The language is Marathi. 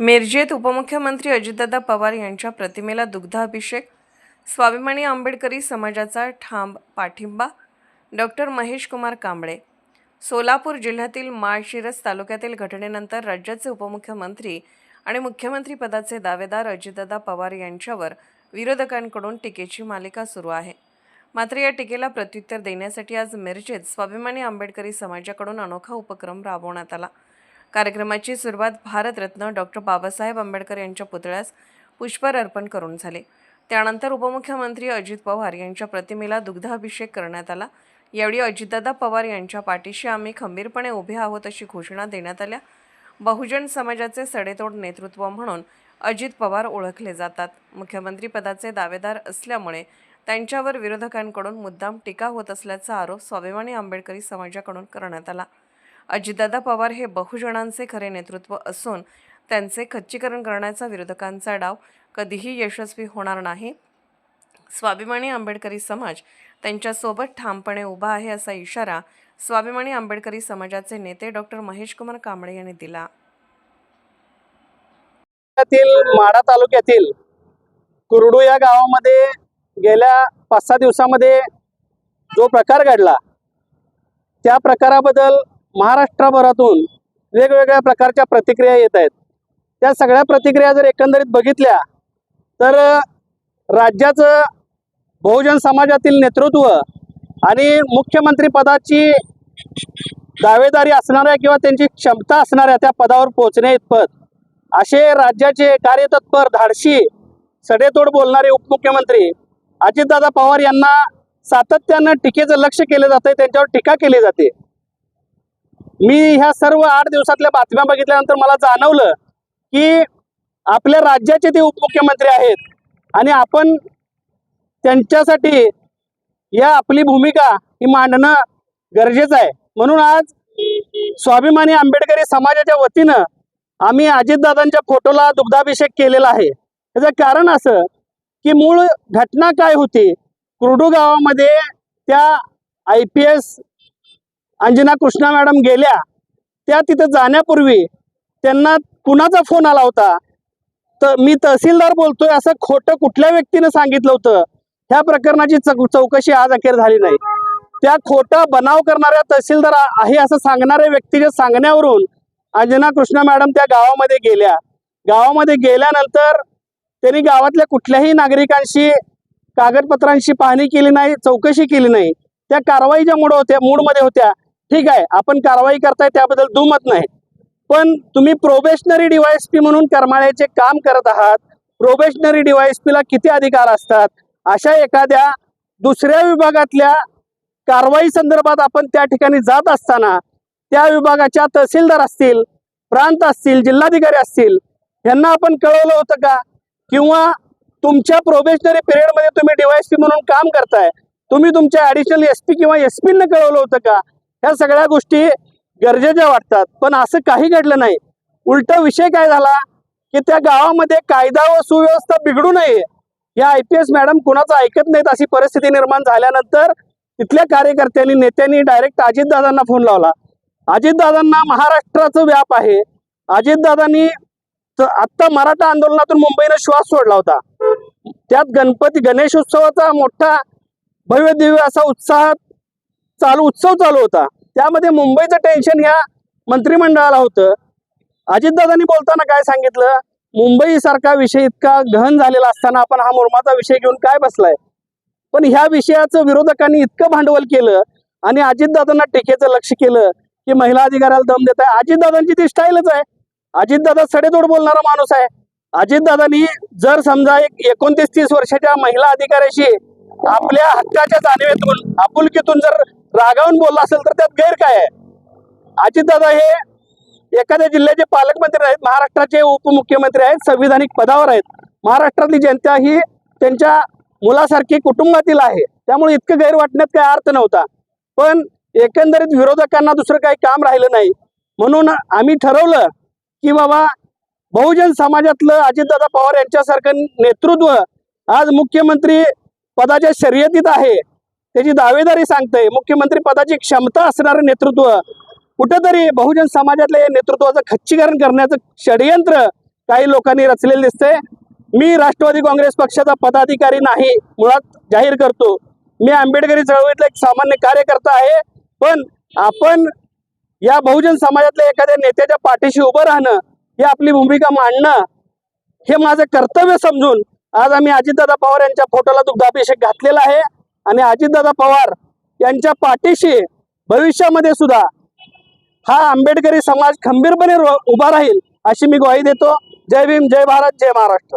मिरजेत उपमुख्यमंत्री अजितदादा पवार यांच्या प्रतिमेला दुग्धाभिषेक स्वाभिमानी आंबेडकरी समाजाचा ठाम पाठिंबा डॉक्टर महेश कुमार कांबळे. सोलापूर जिल्ह्यातील माळशिरस तालुक्यातील घटनेनंतर राज्याचे उपमुख्यमंत्री आणि मुख्यमंत्री पदाचे दावेदार अजितदादा पवार यांच्यावर विरोधकांकडून टीकेची मालिका सुरू आहे. मात्र या टीकेला प्रत्युत्तर देण्यासाठी आज मिरजेत स्वाभिमानी आंबेडकरी समाजाकडून अनोखा उपक्रम राबवण्यात आला. कार्यक्रमाची सुरुवात भारतरत्न डॉक्टर बाबासाहेब आंबेडकर यांच्या पुतळ्यास पुष्पहार अर्पण करून झाले. त्यानंतर उपमुख्यमंत्री अजित पवार यांच्या प्रतिमेला दुग्धाभिषेक करण्यात आला. यावेळी अजितदादा पवार यांच्या पाठीशी आम्ही खंबीरपणे उभे आहोत अशी घोषणा देण्यात आल्या. बहुजन समाजाचे सडेतोड नेतृत्व म्हणून अजित पवार ओळखले जातात. मुख्यमंत्री पदाचे दावेदार असल्यामुळे त्यांच्यावर विरोधकांकडून मुद्दाम टीका होत असल्याचा आरोप स्वाभिमानी आंबेडकरी समाजाकडून करण्यात आला. अजितदादा पवार हे बहुजनांचे खरे नेतृत्व असून त्यांचे खच्चीकरण करण्याचा विरोधकांचा डाव कधीही यशस्वी होणार नाही. स्वाभिमानी आंबेडकरी समाज त्यांच्यासोबत ठामपणे उभा आहे असा इशारा स्वाभिमानी आंबेडकरी समाजाचे नेते डॉक्टर महेश कुमार कांबळे यांनी दिला. माढा तालुक्यातील कुरडू या गावामध्ये गेल्या पाच सहा दिवसामध्ये जो प्रकार घडला त्या प्रकाराबद्दल महाराष्ट्रभरातून वेगवेगळ्या प्रकारच्या प्रतिक्रिया येत आहेत. त्या सगळ्या प्रतिक्रिया जर एकंदरीत बघितल्या तर राज्याचं बहुजन समाजातील नेतृत्व आणि मुख्यमंत्री पदाची दावेदारी असणाऱ्या किंवा त्यांची क्षमता असणाऱ्या त्या पदावर पोहोचणे इतपत असे राज्याचे कार्यतत्पर धाडशी सडेतोड बोलणारे उपमुख्यमंत्री अजितदादा पवार यांना सातत्यानं टीकेचं लक्ष केलं जातं त्यांच्यावर टीका केली जाते. मी ह्या सर्व आठ दिवसातल्या बातम्या बघितल्यानंतर मला जाणवलं की आपल्या राज्याचे ते उपमुख्यमंत्री आहेत आणि आपण त्यांच्यासाठी या आपली भूमिका ही मांडणं गरजेचं आहे. म्हणून आज स्वाभिमानी आंबेडकरी समाजाच्या वतीनं आम्ही अजितदादांच्या फोटोला दुग्धाभिषेक केलेला आहे. त्याचं कारण असं की मूळ घटना काय होती? कुर्डू गावामध्ये त्या I P S Anjana Krishna madam गेल्या त्या तिथं जाण्यापूर्वी त्यांना कुणाचा फोन आला होता? तर मी तहसीलदार बोलतोय असं खोटं कुठल्या व्यक्तीनं सांगितलं होतं? ह्या प्रकरणाची चौकशी आज अखेर झाली नाही. त्या खोटा बनाव करणाऱ्या तहसीलदार आहे असं सांगणाऱ्या व्यक्तीच्या सांगण्यावरून अंजना कृष्णा मॅडम त्या गावामध्ये गेल्या. गावामध्ये गेल्यानंतर त्यांनी गावातल्या कुठल्याही नागरिकांशी कागदपत्रांशी पाहणी केली नाही चौकशी केली नाही. त्या कारवाईच्या मूड होत्या मूडमध्ये होत्या. ठीक आहे आपण कारवाई करताय त्याबद्दल दुमत नाही. पण तुम्ही प्रोबेशनरी डीवायएसपी म्हणून करमाळ्याचे काम करत आहात प्रोबेशनरी डीवायएसपीला किती अधिकार असतात? अशा एखाद्या दुसऱ्या विभागातल्या कारवाई संदर्भात आपण त्या ठिकाणी जात असताना त्या विभागाच्या तहसीलदार असतील प्रांत असतील जिल्हाधिकारी असतील यांना आपण कळवलं होतं का? किंवा तुमच्या प्रोबेशनरी पिरियडमध्ये तुम्ही डीवायएसपी म्हणून काम करताय तुम्ही तुमच्या ऍडिशनल एस पी किंवा एस पीनं कळवलं होतं का? ह्या सगळ्या गोष्टी गरजेच्या वाटतात. पण असं काही घडलं नाही. उलट विषय काय झाला? की त्या गावामध्ये कायदा व सुव्यवस्था बिघडू नये. या आय पी एस मॅडम कुणाचं ऐकत नाहीत अशी परिस्थिती निर्माण झाल्यानंतर तिथल्या कार्यकर्त्यांनी नेत्यांनी डायरेक्ट अजितदादांना फोन लावला. अजितदादांना महाराष्ट्राचं व्याप आहे. अजितदादांनी आत्ता मराठा आंदोलनातून मुंबईनं श्वास सोडला होता. त्यात गणपती गणेश उत्सवाचा मोठा भव्य दिव्य असा उत्साह चालू उत्सव चालू होता. त्यामध्ये मुंबईचं टेन्शन ह्या मंत्रिमंडळाला होतं. अजितदादांनी बोलताना काय सांगितलं? मुंबई सारखा विषय इतका गहन झालेला असताना आपण हा मुरमाचा विषय घेऊन काय बसलाय? पण ह्या विषयाचं विरोधकांनी इतकं भांडवल केलं आणि अजितदादांना टीकेचं लक्ष केलं की महिला अधिकाऱ्याला दम देत आहे. अजितदादांची ती स्टाईलच आहे. अजितदादा सडेतोड बोलणारा माणूस आहे. अजितदादांनी जर समजा एक एकोणतीस तीस वर्षाच्या महिला अधिकाऱ्याशी आपल्या हक्काच्या जाणीवेतून आपुलकीतून जर रागावून बोलला असेल तर त्यात गैर काय आहे? अजितदादा हे एखाद्या जिल्ह्याचे पालकमंत्री आहेत महाराष्ट्राचे उपमुख्यमंत्री आहेत संविधानिक पदावर आहेत. महाराष्ट्रातली जनता ही त्यांच्या मुलासारखी कुटुंबातील आहे. त्यामुळे इतकं गैर वाटण्यात काही अर्थ नव्हता. पण एकंदरीत विरोधकांना दुसरं काही काम राहिलं नाही. म्हणून आम्ही ठरवलं की बाबा बहुजन समाजातलं अजितदादा पवार यांच्यासारखं नेतृत्व आज मुख्यमंत्री पदाच्या शर्यतीत आहे. त्याची दावेदारी सांगतंय. मुख्यमंत्री पदाची क्षमता असणारं नेतृत्व. कुठंतरी बहुजन समाजातल्या या नेतृत्वाचं खच्चीकरण करण्याचं षडयंत्र काही लोकांनी रचलेले दिसते मी राष्ट्रवादी काँग्रेस पक्षाचा पदाधिकारी नाही मुळात जाहीर करतो. मी आंबेडकरी चळवळीतला एक सामान्य कार्यकर्ता आहे. पण आपण या बहुजन समाजातल्या एखाद्या नेत्याच्या पाठीशी उभं राहणं ही आपली भूमिका मांडणं हे माझं कर्तव्य समजून आज आम्ही अजितदादा पवार यांच्या फोटोला दुग्धाभिषेक घातलेला आहे. आणि अजितदादा पवार यांच्या पाठीशी भविष्यामध्ये सुद्धा हा आंबेडकरी समाज खंबीरपणे उभा राहील अशी मी ग्वाही देतो. जय भीम जय भारत जय महाराष्ट्र.